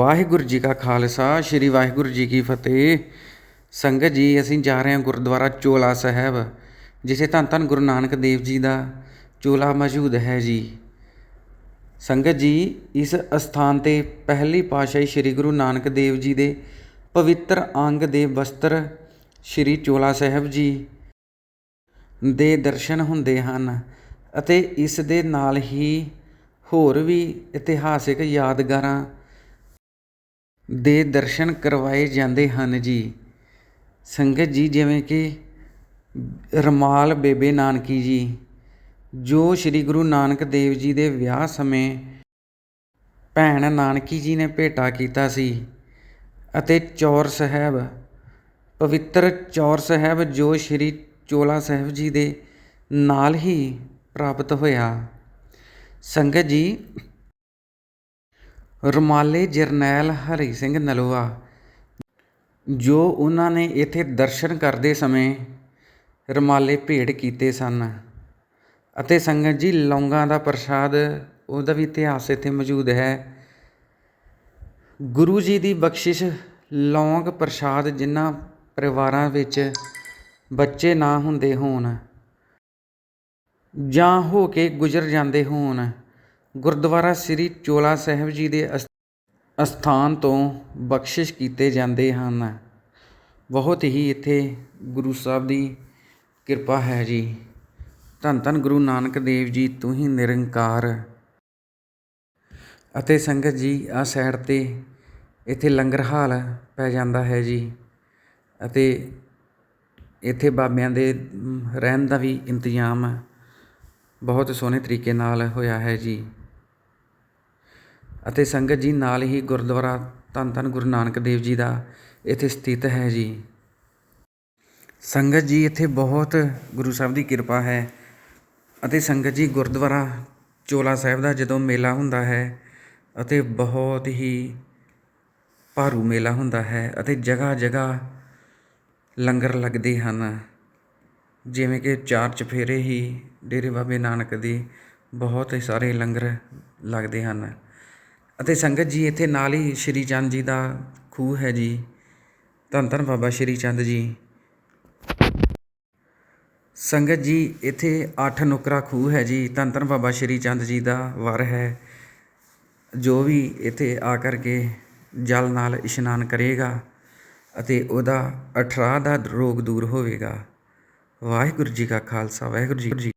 ਵਾਹਿਗੁਰੂ ਜੀ ਕਾ ਖਾਲਸਾ, ਸ੍ਰੀ ਵਾਹਿਗੁਰੂ ਜੀ ਕੀ ਫਤਿਹ। ਸੰਗਤ ਜੀ, ਅਸੀਂ ਜਾ ਰਹੇ ਹਾਂ ਗੁਰਦੁਆਰਾ ਚੋਲਾ ਸਾਹਿਬ, ਜਿੱਥੇ ਧੰਨ ਧੰਨ ਗੁਰੂ ਨਾਨਕ ਦੇਵ ਜੀ ਦਾ ਚੋਲਾ ਮੌਜੂਦ ਹੈ ਜੀ। ਸੰਗਤ ਜੀ, ਇਸ ਅਸਥਾਨ ਤੇ ਪਹਿਲੀ ਪਾਤਸ਼ਾਹੀ ਸ੍ਰੀ ਗੁਰੂ ਨਾਨਕ ਦੇਵ ਜੀ ਦੇ ਪਵਿੱਤਰ ਅੰਗ ਦੇ ਵਸਤਰ ਸ੍ਰੀ ਚੋਲਾ ਸਾਹਿਬ ਜੀ ਦੇ ਦਰਸ਼ਨ ਹੁੰਦੇ ਹਨ ਅਤੇ ਇਸ ਦੇ ਨਾਲ ਹੀ ਹੋਰ ਵੀ ਇਤਿਹਾਸਿਕ ਯਾਦਗਾਰਾਂ ਦੇ ਦਰਸ਼ਨ ਕਰਵਾਏ ਜਾਂਦੇ ਹਨ ਜੀ। ਸੰਗਤ ਜੀ, ਜਿਵੇਂ ਕਿ ਰਮਾਲ ਬੇਬੇ ਨਾਨਕੀ ਜੀ, ਜੋ ਸ੍ਰੀ ਗੁਰੂ ਨਾਨਕ ਦੇਵ ਜੀ ਦੇ ਵਿਆਹ ਸਮੇਂ ਭੈਣ ਨਾਨਕੀ ਜੀ ਨੇ ਭੇਟਾ ਕੀਤਾ ਸੀ ਅਤੇ ਚੌਰ ਸਾਹਿਬ, ਪਵਿੱਤਰ ਚੌਰ ਸਾਹਿਬ ਜੋ ਸ੍ਰੀ ਚੋਲਾ ਸਾਹਿਬ ਜੀ ਦੇ ਨਾਲ ਹੀ ਪ੍ਰਾਪਤ ਹੋਇਆ। ਸੰਗਤ ਜੀ ਰੁਮਾਲੇ ਜਰਨੈਲ ਹਰੀ ਸਿੰਘ ਨਲੂਆ। ਜੋ ਉਹਨਾਂ ਨੇ ਇੱਥੇ ਦਰਸ਼ਨ ਕਰਦੇ ਸਮੇਂ ਰੁਮਾਲੇ ਭੇਟ ਕੀਤੇ ਸਨ ਅਤੇ ਸੰਗਤ ਜੀ ਲੌਂਗਾਂ ਦਾ ਪ੍ਰਸ਼ਾਦ ਉਹਦਾ ਵੀ ਇਤਿਹਾਸ ਇੱਥੇ ਮੌਜੂਦ ਹੈ। ਗੁਰੂ ਜੀ ਦੀ ਬਖਸ਼ਿਸ਼ ਲੌਂਗ ਪ੍ਰਸ਼ਾਦ ਜਿਨ੍ਹਾਂ ਪਰਿਵਾਰਾਂ ਵਿੱਚ ਬੱਚੇ ਨਾ ਹੁੰਦੇ ਹੋਣ ਜਾਂ ਹੋ ਕੇ ਗੁਜ਼ਰ ਜਾਂਦੇ ਹੋਣ ਗੁਰਦੁਆਰਾ ਸ੍ਰੀ ਚੋਲਾ ਸਾਹਿਬ ਜੀ ਦੇ ਅਸ- ਅਸਥਾਨ ਤੋਂ ਬਖਸ਼ਿਸ਼ ਕੀਤੇ ਜਾਂਦੇ ਹਨ। ਬਹੁਤ ਹੀ ਇੱਥੇ ਗੁਰੂ ਸਾਹਿਬ ਦੀ ਕਿਰਪਾ ਹੈ ਜੀ। ਧੰਨ ਧੰਨ ਗੁਰੂ ਨਾਨਕ ਦੇਵ ਜੀ, ਤੂੰ ਹੀ ਨਿਰੰਕਾਰ। ਅਤੇ ਸੰਗਤ ਜੀ ਆ ਸਾਈਡ ਤੇ ਇੱਥੇ ਲੰਗਰ ਹਾਲ ਪੈ ਜਾਂਦਾ ਹੈ ਜੀ। ਅਤੇ ਇੱਥੇ ਬਾਬਿਆਂ ਦੇ ਰਹਿਣ ਦਾ ਵੀ ਇੰਤਜ਼ਾਮ ਬਹੁਤ ਸੋਹਣੇ ਤਰੀਕੇ ਨਾਲ ਹੋਇਆ ਹੈ ਜੀ। ਅਤੇ ਸੰਗਤ ਜੀ ਨਾਲ ਹੀ ਗੁਰਦੁਆਰਾ ਧੰਨ ਧੰਨ ਗੁਰੂ ਨਾਨਕ ਦੇਵ ਜੀ ਦਾ ਇੱਥੇ ਸਥਿਤ ਹੈ ਜੀ। ਸੰਗਤ ਜੀ, ਇੱਥੇ ਬਹੁਤ ਗੁਰੂ ਸਾਹਿਬ ਦੀ ਕਿਰਪਾ ਹੈ ਅਤੇ ਸੰਗਤ ਜੀ ਗੁਰਦੁਆਰਾ ਚੋਲਾ ਸਾਹਿਬ ਦਾ ਜਦੋਂ ਮੇਲਾ ਹੁੰਦਾ ਹੈ ਅਤੇ ਬਹੁਤ ਹੀ ਭਾਰੂ ਮੇਲਾ ਹੁੰਦਾ ਹੈ ਅਤੇ ਜਗ੍ਹਾ ਜਗ੍ਹਾ ਲੰਗਰ ਲੱਗਦੇ ਹਨ, ਜਿਵੇਂ ਕਿ ਚਾਰ ਚਫੇਰੇ ਹੀ ਡੇਰੇ ਬਾਬੇ ਨਾਨਕ ਦੇ ਬਹੁਤ ਸਾਰੇ ਲੰਗਰ ਲੱਗਦੇ ਹਨ। ਅਤੇ ਸੰਗਤ ਜੀ, ਇੱਥੇ ਨਾਲ ਹੀ ਸ਼੍ਰੀ ਚੰਦ ਜੀ ਦਾ ਖੂਹ ਹੈ ਜੀ। ਧੰਨ ਧੰਨ ਬਾਬਾ ਸ਼੍ਰੀ ਚੰਦ ਜੀ। ਸੰਗਤ ਜੀ, ਇੱਥੇ ਅੱਠ ਨੁਕਰਾ ਖੂਹ ਹੈ ਜੀ। ਧੰਨ ਧੰਨ ਬਾਬਾ ਸ਼੍ਰੀ ਚੰਦ ਜੀ ਦਾ ਵਰ ਹੈ। ਜੋ ਵੀ ਇੱਥੇ ਆ ਕਰਕੇ ਜਲ ਨਾਲ ਇਸ਼ਨਾਨ ਕਰੇਗਾ ਅਤੇ ਉਹਦਾ ਅਠਾਰਾਂ ਦਾ ਰੋਗ ਦੂਰ ਹੋਵੇਗਾ। ਵਾਹਿਗੁਰੂ ਜੀ ਕਾ ਖਾਲਸਾ, ਵਾਹਿਗੁਰੂ ਜੀ